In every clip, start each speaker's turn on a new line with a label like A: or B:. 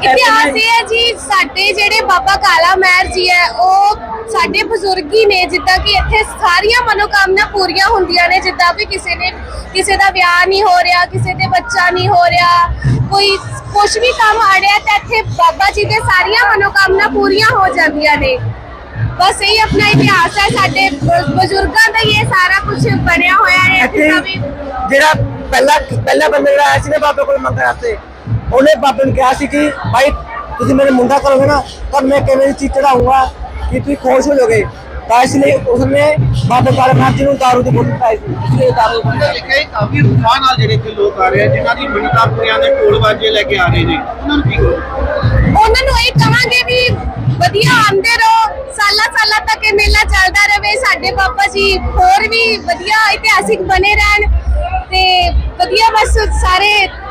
A: ਇਤਿਹਾਸ ਇਹ ਹੈ ਜੀ ਸਾਡੇ ਜਿਹੜੇ ਬਾਬਾ ਕਾਲਾ ਮਹਿਰ ਜੀ ਹੈ ਉਹ ਸਾਡੇ ਬਜ਼ੁਰਗ ਹੀ ਨੇ ਜਿੱਦਾਂ ਕਿ ਇੱਥੇ ਸਾਰੀਆਂ ਮਨੋਕਾਮਨਾ ਪੂਰੀਆਂ ਹੁੰਦੀਆਂ ਨੇ ਜਿੱਦਾਂ ਵੀ ਕਿਸੇ ਨੇ ਕਿਸੇ ਦਾ ਵਿਆਹ ਨਹੀਂ ਹੋ ਰਿਹਾ ਕਿਸੇ ਦੇ ਬੱਚਾ ਨਹੀਂ ਹੋ ਰਿਹਾ ਕੋਈ ਕੁਝ ਵੀ ਕੰਮ ਅੜਿਆ ਤਾਂ ਇੱਥੇ ਬਾਬਾ ਜੀ ਦੇ ਸਾਰੀਆਂ ਮਨੋਕਾਮਨਾ ਪੂਰੀਆਂ ਹੋ ਜਾਂਦੀਆਂ ਨੇ। ਬਸ ਇਹ ਆਪਣਾ ਇਤਿਹਾਸ ਹੈ ਸਾਡੇ ਬਜ਼ੁਰਗਾਂ ਦਾ ਇਹ ਸਾਰਾ ਕੁਝ ਬਣਿਆ ਹੋਇਆ ਹੈ
B: ਇੱਥੇ ਜਿਹੜਾ ਪਹਿਲਾ ਪਹਿਲਾ ਬੰਦਾ ਜਿਹੜਾ ਆਇਆ ਸੀ ਨਾ ਬਾਬੇ ਕੋਲ ਮੰਗਣ ਵਾਸਤੇ ਉਹਨੇ ਬਾਬੇ ਨੂੰ ਕਿਹਾ ਸੀ ਕਿ ਭਾਈ ਤੁਸੀਂ ਮੇਰੇ ਮੁੰਡਾ ਕਰੋਗੇ ਨਾ ਤਾਂ ਮੈਂ ਕਿਵੇਂ ਦੀ ਚੀਜ਼ ਚੜਾਉਂਗਾ ਕਿ ਤੁਸੀਂ ਖੁਸ਼ ਹੋ ਜਾਓਗੇ? ਤਾਂ ਇਸ ਲਈ ਉਸਨੇ ਬਾਬੇ ਕਾਲੇ ਨਾਥ ਜੀ ਨੂੰ ਦਾਰੂ ਦੀ ਬੋਤਲ ਪਾਈ ਸੀ। ਇਸ ਲਈ ਦਾਰੂ
C: ਲਿਖਿਆ ਹੈ ਕਾਫੀ ਉਤਸ਼ਾਹ ਨਾਲ ਜਿਹੜੇ ਇੱਥੇ ਲੋਕ ਆ ਰਹੇ ਆ ਜਿਨ੍ਹਾਂ ਦੀ ਮੰਨਤਾਂ ਪੂਰੀਆਂ ਦੇ ਢੋਲ ਬਾਜੇ ਲੈ ਕੇ ਆ ਰਹੇ ਨੇ। ਉਹਨਾਂ ਨੂੰ ਕੀ ਕਹੋ
A: ਉਹਨਾਂ ਨੂੰ ਇਹ ਕਵਾਂਗੇ ਵੀ ਵਧੀਆ ਆਉਂਦੇ ਰਹੋ ਸਾਲਾਂ ਸਾਲਾਂ ਤੱਕ ਇਹ ਮੇਲਾ ਚੱਲਦਾ ਰਹੇ ਸਾਡੇ ਬਾਬਾ ਜੀ ਹੋਰ ਵੀ ਵਧੀਆ ਇਤਿਹਾਸਿਕ ਬਣੇ ਰਹਿਣ ਤੇ ਵਧੀਆ ਬਸ ਸਾਰੇ
C: ਕੀ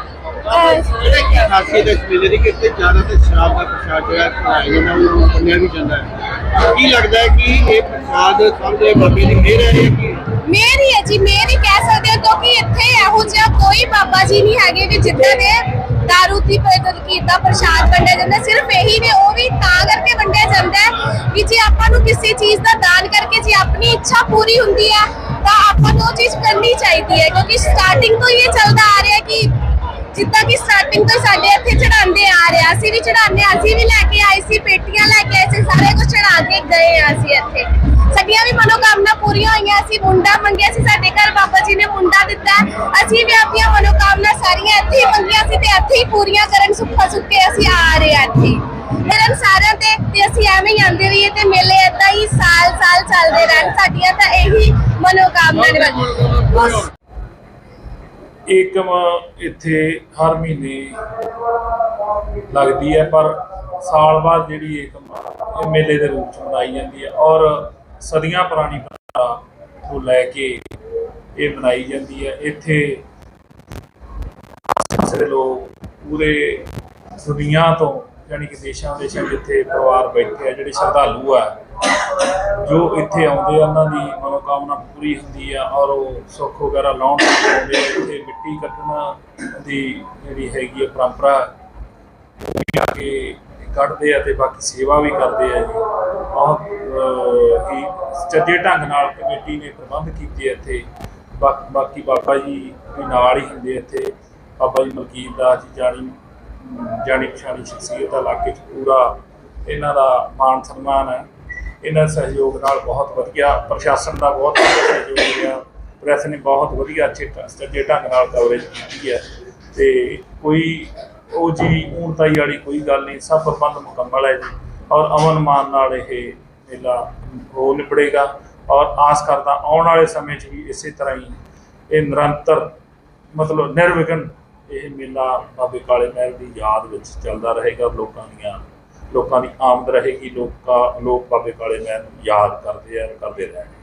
C: ਖਾਸੀਅਤ ਹੈ ਇਸ ਮੇਲੇ ਦੀ ਕਿ ਇੱਥੇ ਜ਼ਿਆਦਾਤਰ ਸ਼ਰਾਬ ਦਾ ਪ੍ਰਸ਼ਾਦ ਜਿਹੜਾ ਖਿਲਾਇਆ ਜਾਂਦਾ ਉਹ ਮੰਨਿਆ ਵੀ ਜਾਂਦਾ ਹੈ। ਕੀ ਲੱਗਦਾ ਹੈ ਕਿ ਇਹ ਪ੍ਰਸ਼ਾਦ ਸਭ ਦੇ ਬਾਬੇ ਦੀ ਮਿਹਰ ਹੈ ਜਾਂ ਕੀ
A: ਮੇਰ ਹੀ ਹੈ ਜੀ ਮੇਰ ਹੀ ਕਹਿ ਸਕਦੇ ਹੋ, ਕਿਉਂਕਿ ਇੱਥੇ ਇਹੋ ਜਿਹਾ ਕੋਈ ਬਾਬਾ ਜੀ ਨਹੀਂ ਹੈਗੇ ਵੀ ਜਿੱਦਾਂ ਦੇ ਦਾਰੂ ਦੀ ਕੀ ਦਾ ਪ੍ਰਸ਼ਾਦ ਵੰਡਿਆ ਜਾਂਦਾ। ਸਿਰਫ ਇਹੀ ਨੇ, ਉਹ ਵੀ ਤਾਂ ਕਰਕੇ ਵੰਡਿਆ ਜਾਂਦਾ ਹੈ ਕਿ ਜੇ ਆਪਾਂ ਨੂੰ ਕਿਸੇ ਚੀਜ਼ ਦਾ ਦਾਨ ਕਰਕੇ ਜੇ ਆਪਣੀ ਇੱਛਾ ਪੂਰੀ ਹੁੰਦੀ ਹੈ, ਤਾਂ ਆਪਾਂ ਨੂੰ ਉਹ ਚੀਜ਼ ਕਰਨੀ ਚਾਹੀਦੀ ਹੈ। ਕਿਉਂਕਿ ਸਟਾਰਟਿੰਗ ਤੋਂ ਹੀ ਇਹ ਚੱਲਦਾ ਆ ਰਿਹਾ ਕਿ ਜਿੱਦਾਂ ਕਿ ਸਟਾਰਟਿੰਗ ਤੋਂ ਸਾਡੇ ਇੱਥੇ ਚੜਾਉਂਦੇ ਆ ਰਹੇ ਆ ਵੀ ਚੜਾਉਂਦੇ ਅਸੀਂ ਵੀ ਲੈ ਕੇ ਆਏ ਸੀ, ਪੇਟੀਆਂ ਲੈ ਕੇ ਆਏ ਸੀ, ਸਾਰੇ ਕੁਝ ਚੜਾ ਕੇ ਗਏ ਆ ਅਸੀਂ ਇੱਥੇ। ਸਾਡੀਆਂ ਵੀ ਮਨੋਕਾਮਨਾ ਪੂਰੀਆਂ ਹੋਈਆਂ, ਅਸੀਂ ਮੁੰਡਾ ਮੰਗਿਆ ਸੀ ਸਾਡੇ ਘਰ, ਬਾਬਾ ਜੀ ਨੇ ਮੁੰਡਾ ਦਿੱਤਾ। ਅਸੀਂ ਵੀ ਆਪਣੀਆਂ ਮਨੋਕਾਮਨਾ ਸਾਰੀਆਂ ਇੱਥੇ ਹੀ ਮੰਗੀਆਂ ਸੀ ਤੇ ਇੱਥੇ ਹੀ ਪੂਰੀਆਂ ਕਰਨ ਸੁੱਖਾ ਸੁੱਕੇ ਅਸੀਂ ਆ ਰਹੇ ਆ ਇੱਥੇ। ਕਰਨ ਸਾਰਿਆਂ ਤੇ ਤੇ ਅਸੀਂ ਐਵੇਂ ਹੀ ਆਂਦੇ ਰਹੀਏ ਤੇ ਮੇਲੇ ਏਦਾਂ ਹੀ ਸਾਲ ਸਾਲ ਚੱਲਦੇ ਰਹਿਣ। ਸਾਡੀਆਂ ਤਾਂ ਇਹੀ ਮਨੋਕਾਮਨਾ ਨੇ। ਬਸ
D: ਏਕਮ ਇੱਥੇ ਹਰ ਮਹੀਨੇ ਲੱਗਦੀ ਹੈ, ਪਰ ਸਾਲ ਬਾਅਦ ਜਿਹੜੀ ਏਕਮ ਮੇਲੇ ਦੇ ਰੂਪ ਚ ਮਨਾਈ ਜਾਂਦੀ ਹੈ ਔਰ ਸਦੀਆਂ ਪੁਰਾਣੀ ਪਰੰਪਰਾ ਤੋਂ ਲੈ ਕੇ ਇਹ ਮਨਾਈ ਜਾਂਦੀ ਹੈ। ਇੱਥੇ ਸਾਰੇ ਲੋਕ ਪੂਰੇ ਦੁਨੀਆ ਤੋਂ ਯਾਨੀ ਕਿ ਦੇਸ਼ਾਂ ਦੇਸ਼ਾਂ ਜਿੱਥੇ ਪਰਿਵਾਰ ਬੈਠੇ ਆ, ਜਿਹੜੇ ਸ਼ਰਧਾਲੂ ਆ, ਜੋ ਇੱਥੇ ਆਉਂਦੇ ਆ, ਉਹਨਾਂ ਦੀ ਮਨੋਕਾਮਨਾ ਪੂਰੀ ਹੁੰਦੀ ਆ ਔਰ ਉਹ ਸੁੱਖ ਵਗੈਰਾ ਲਾਉਣ ਆਉਂਦੇ ਆ ਇੱਥੇ ਮਿੱਟੀ ਕੱਢਣਾ ਦੀ ਜਿਹੜੀ ਹੈਗੀ ਹੈ ਪਰੰਪਰਾ ਆ ਕੇ ਕੱਢਦੇ ਆ ਤੇ ਬਾਕੀ ਸੇਵਾ ਵੀ ਕਰਦੇ ਆ ਜੀ। ਬਹੁਤ ਹੀ ਚੱਜੇ ਢੰਗ ਨਾਲ ਕਮੇਟੀ ਨੇ ਪ੍ਰਬੰਧ ਕੀਤੇ ਇੱਥੇ। ਬਾ- ਬਾਕੀ ਬਾਬਾ ਜੀ ਵੀ ਨਾਲ ਹੀ ਹੁੰਦੇ ਇੱਥੇ। ਬਾਬਾ ਜੀ ਮਲਕੀਤ ਦਾਸ ਜੀ, ਜਾਣੀ ਜਾਣੀ ਪਛਾਣੀ ਸ਼ਖਸੀਅਤ ਆ, ਇਲਾਕੇ 'ਚ ਪੂਰਾ ਇਹਨਾਂ ਦਾ ਮਾਣ ਸਨਮਾਨ ਹੈ ਇਹਨਾਂ ਸਹਿਯੋਗ ਨਾਲ ਬਹੁਤ ਵਧੀਆ, ਪ੍ਰਸ਼ਾਸਨ ਦਾ ਬਹੁਤ ਵਧੀਆ ਸਹਿਯੋਗ ਰਿਹਾ ਪ੍ਰੈਸ ਨੇ ਬਹੁਤ ਵਧੀਆ ਅੱਛੇ ਸੱਜੇ ਢੰਗ ਨਾਲ ਕਵਰੇਜ ਕੀਤੀ ਹੈ ਤੇ ਕੋਈ ਉਹ ਜੀ ਊਣਤਾਈ ਵਾਲੀ ਕੋਈ ਗੱਲ ਨਹੀਂ, ਸਭ ਪ੍ਰਬੰਧ ਮੁਕੰਮਲ ਹੈ ਜੀ ਔਰ ਅਮਨ ਮਾਨ ਨਾਲ ਇਹ ਮੇਲਾ ਹੋ ਨਿਬੜੇਗਾ ਔਰ ਆਸ ਕਰਦਾ ਆਉਣ ਵਾਲੇ ਸਮੇਂ 'ਚ ਵੀ ਇਸੇ ਤਰ੍ਹਾਂ ਹੀ ਇਹ ਨਿਰੰਤਰ ਮਤਲਬ ਨਿਰਵਿਘਨ ਇਹ ਮੇਲਾ ਬਾਬੇ ਕਾਲੇ ਮਹਿਲ ਦੀ ਯਾਦ ਵਿੱਚ ਚੱਲਦਾ ਰਹੇਗਾ, ਲੋਕਾਂ ਦੀਆਂ ਲੋਕਾਂ ਦੀ ਆਮਦ ਰਹੇਗੀ, ਲੋਕਾਂ ਲੋਕ ਬਾਬੇ ਕਾਲੇ ਮਹਿਲ ਨੂੰ ਯਾਦ ਕਰਦੇ ਆ, ਕਰਦੇ ਰਹਿਣਗੇ।